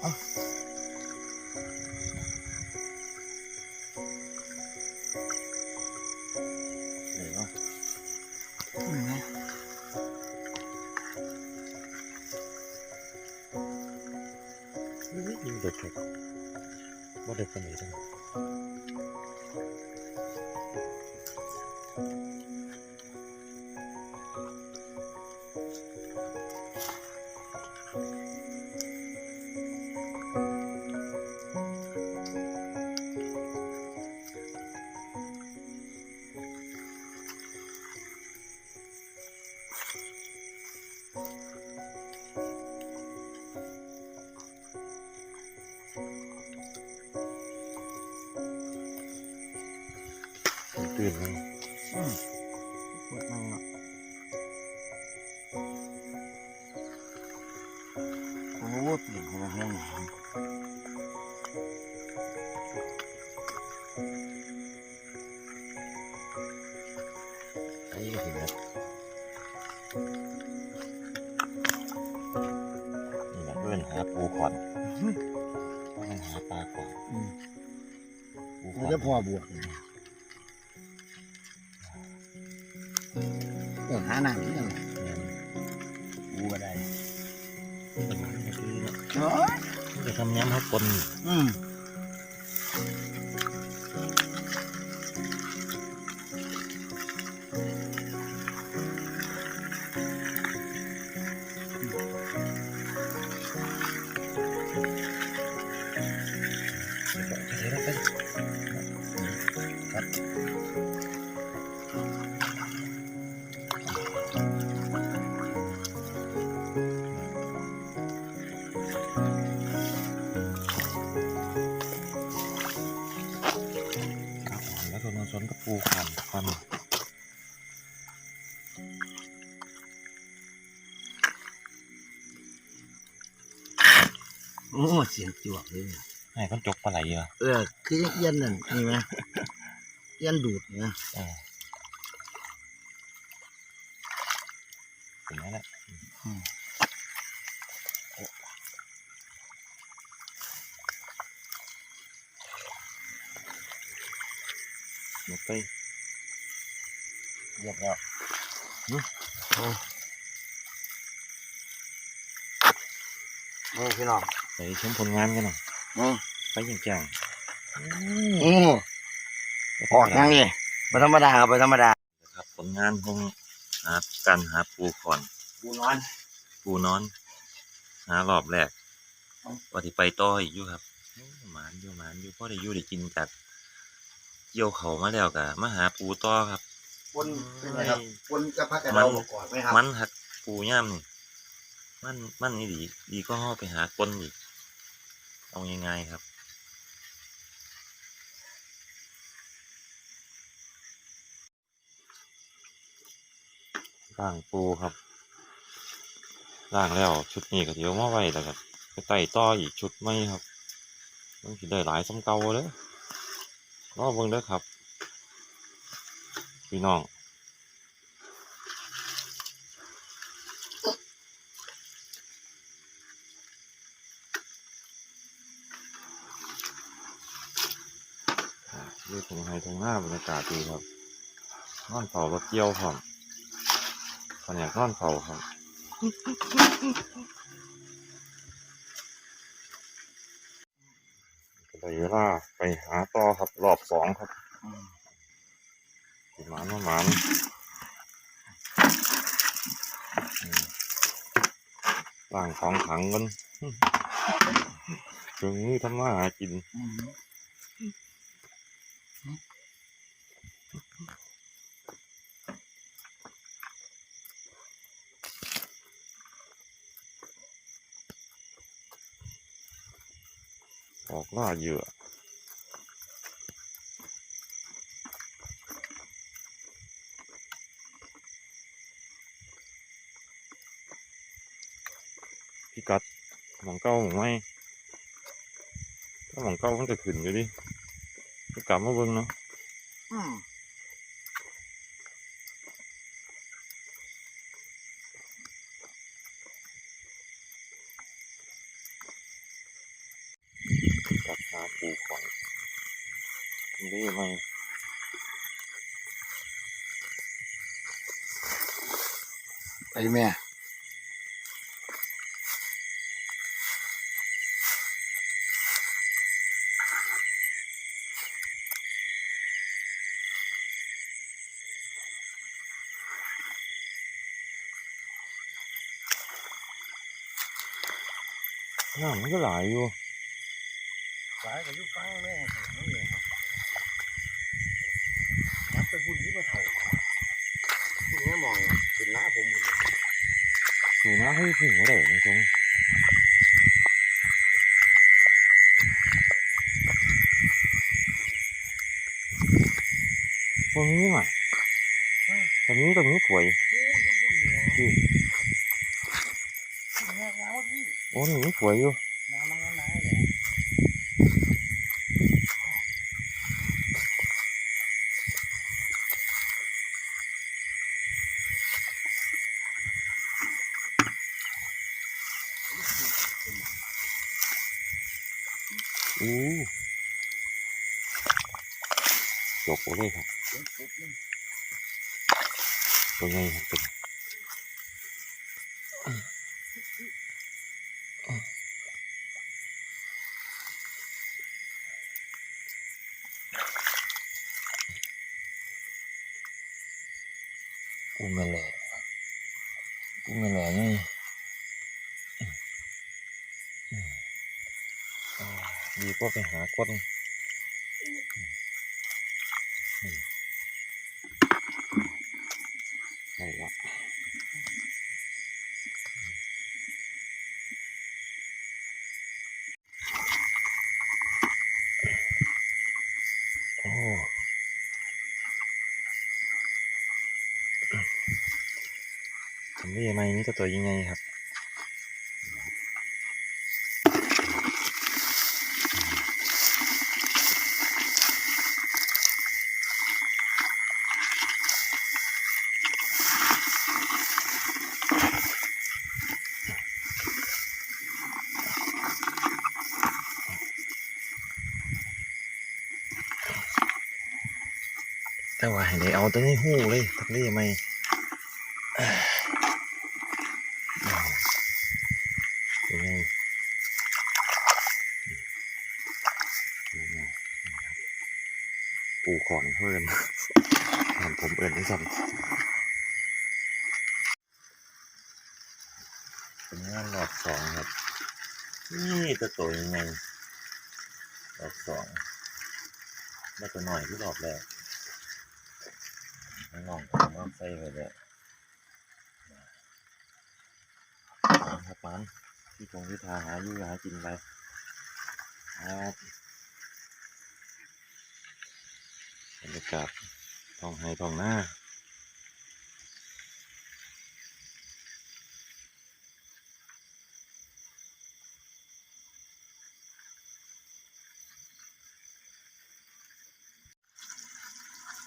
ไหนเนาะนี่ไงยิ่เด็กครับว่าเด็กคนไหนจัง ตื่นไหมอืมปวดมาโอ้เปลี่นคนละห้องน้ไอ้ก็ถึงแล้วนี่แหละเพื่อนหาปูขอนเพื่อนหาปลาขอนำอืมปูขมันอนจะพอบวก หาหนังนี่กันเนี่ยบูก็ได้มันไม่ดีเนาะเนาะมันจะทำย้ำให้คนอืม ปูขอนขอนโอ้เสียงจวกเลยเนี่ยให้คนจกปลาไหลเหรอเออ คือยังเอียนนั่นนี่ไหมเอียนดูดนะเออเห็นไหมล่ะ หมดไปเรียบแล้วโอ้พี่น้องไปชมผลงานกันหน่อยอืมไปยิงแจ้งโอ้ออกยังนี่ไม่ธรรมดาครับไม่ธรรมดาครับ ผลงานของหาการหาปูขอนบูนอน ปูนอน หารอบแรกว่าที่ไปต่ออีกอยู่ครับโอ้หมานอยู่หมานอยู่พ่อได้อยู่ได้กินจาก เกี่ยวเขามาแล้วกะมาหาปูต่อครับปนเป็นไงครับปนจะพักกระเดามาก่อนไหมครับมันหักปูย่ำนี่มันมันนี่ดีดีก็ห่อไปหาคนอีกเอายังไงครับล่างปูครับล่างแล้วชุดนี้ก็เดี๋ยวมาไว้แล้วก็ไปไต่ต่ออีกชุดไม่ครับ มันสิได้หลายสำเก่าเลย รอเบิ่งเด้อครับ พี่น้องอยู่ตรงไฮตรงหน้าบรรยากาศดีครับนอนเผารถเกี่ยวครับขอนอยากนอนเผาครับ เวลาไปหาต่อครับรอบสองครับหมานหมานล่างของขังกันถึงนี้ทำมาหากิน ออกล่าเหยื่อพี่กัดหมองเก้าหมองไม่ถ้าหมองเก้ามันจะขึ้นอยู่ดิก็กลับมาเบิ่งเนาะ อืมนี่ไหมไอ้แม่น้ำมันก็หลายอยู่ สายกับยุฟังแม่นี่เลยครับนับไปพุ่นที่มาเถ่าพุ่นแม่มองเป็ นหน้าผมพุ่นสูน้าให้ถึงหัวเลยตรงตรงนี้มาตรงนี้ตรงนี้สวยพุ่นที่พุ่นเนี่ยพุ่นแม่แล้วที่โอ้นี่สวยอยู่ น้ำมันน้ำเลย อู้ จบเลยครับตัวใหญ่ครับตัวกูม่แหล่กูม่แหล่ไงดีก็ไปหาคนได้ ละโอ้ทำได้ยังไงนี่ก็ตัวยังไงครับ ว่าให้ได้เอาตัวนี้หู้เลยทักได้ยังไงเอ้ยยังไงยังไงนะครับปูขอนเพิ่นทำผมเอื่นที่สั่นเป็นงานรอบสองครับ นี่จะตัวยังไงรอบสองได้ตัวหน่อยที่รอบแรก นองผมว่าใส่ไปเลยครับมันที่ตรงที่ทาหาอยู่หากินไปครับบรรยากาศท้องไห้ท้องหน้า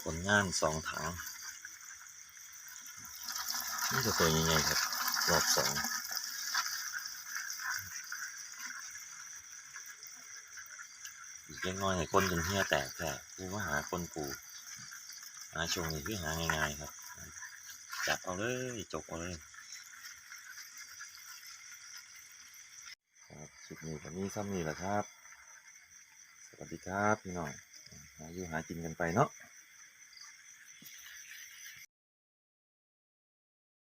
ผลงานสองถัง นี่จะตัวยังไงครับ รอบสองอีกเล็กน้อยให้คนจนเหี้ยแตกแค่กูว่าหาคนปูหาชงนี้คือหาง่ายๆครับ จับเอาเลยจบเอาเลยครับคลิปนี้ก็มีซ้ำนี่แหละครับ สวัสดีครับพี่น้องหาอยู่หากินกันไปเนาะ